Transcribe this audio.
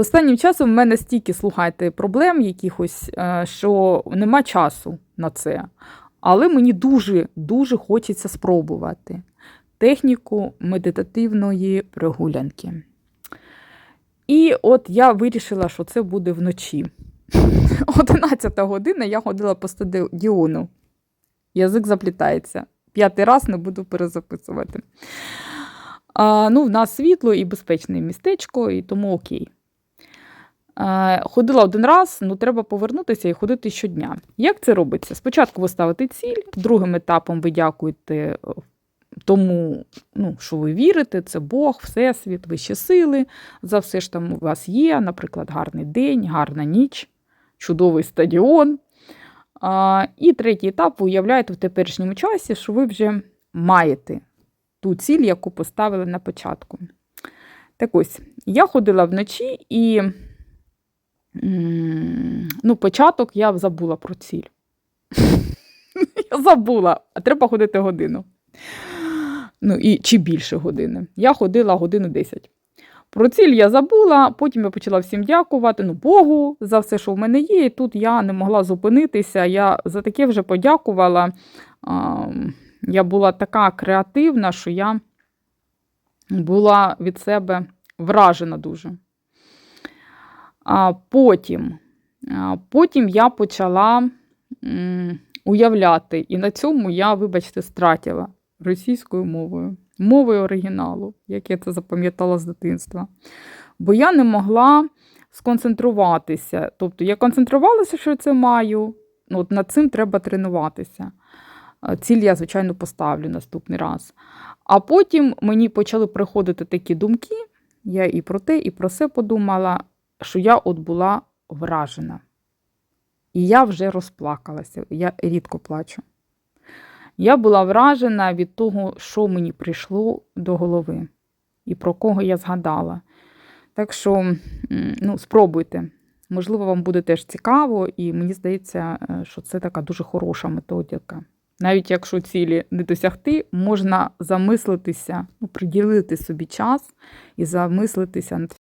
Останнім часом в мене стільки, слухайте, проблем якихось, е, що нема часу на це. Але мені дуже-дуже хочеться спробувати техніку медитативної прогулянки. І от я вирішила, що це буде вночі. 11 година я ходила по стадіону. Язик заплітається. П'ятий раз не буду перезаписувати. А, ну, в нас світло і безпечне містечко, і тому окей. А, ходила один раз, ну треба повернутися і ходити щодня. Як це робиться? Спочатку ви ставите ціль, другим етапом ви дякуєте е, тому, ну, що ви вірите, це Бог, Всесвіт, вищі сили, за все ж там у вас є, наприклад, гарний день, гарна ніч, чудовий стадіон. А, і третій етап ви уявляєте в теперішньому часі, що ви вже маєте ту ціль, яку поставили на початку. Так ось, я ходила вночі і ну, початок я забула про ціль. Я забула, а треба ходити годину. Ну, і, чи більше години. Я ходила годину 10. Про ціль я забула, потім я почала всім дякувати, ну, Богу, за все, що в мене є. І тут я не могла зупинитися. Я за таке вже подякувала. Я була така креативна, що я була від себе вражена дуже. А Потім, потім я почала уявляти, і на цьому я, вибачте, стратила російською мовою, мовою оригіналу, як я це запам'ятала з дитинства. Бо я не могла сконцентруватися. Тобто я концентрувалася, що це маю. Ну, от над цим треба тренуватися. Ціль я, звичайно, поставлю наступний раз. А потім мені почали приходити такі думки, я і про те, і про це подумала, що я от була вражена. І я вже розплакалася, я рідко плачу. Я була вражена від того, що мені прийшло до голови і про кого я згадала. Так що, ну, спробуйте. Можливо, вам буде теж цікаво, і мені здається, е, що це така дуже хороша методика. Навіть якщо цілі не досягти, можна замислитися, ну, приділити собі час і замислитися над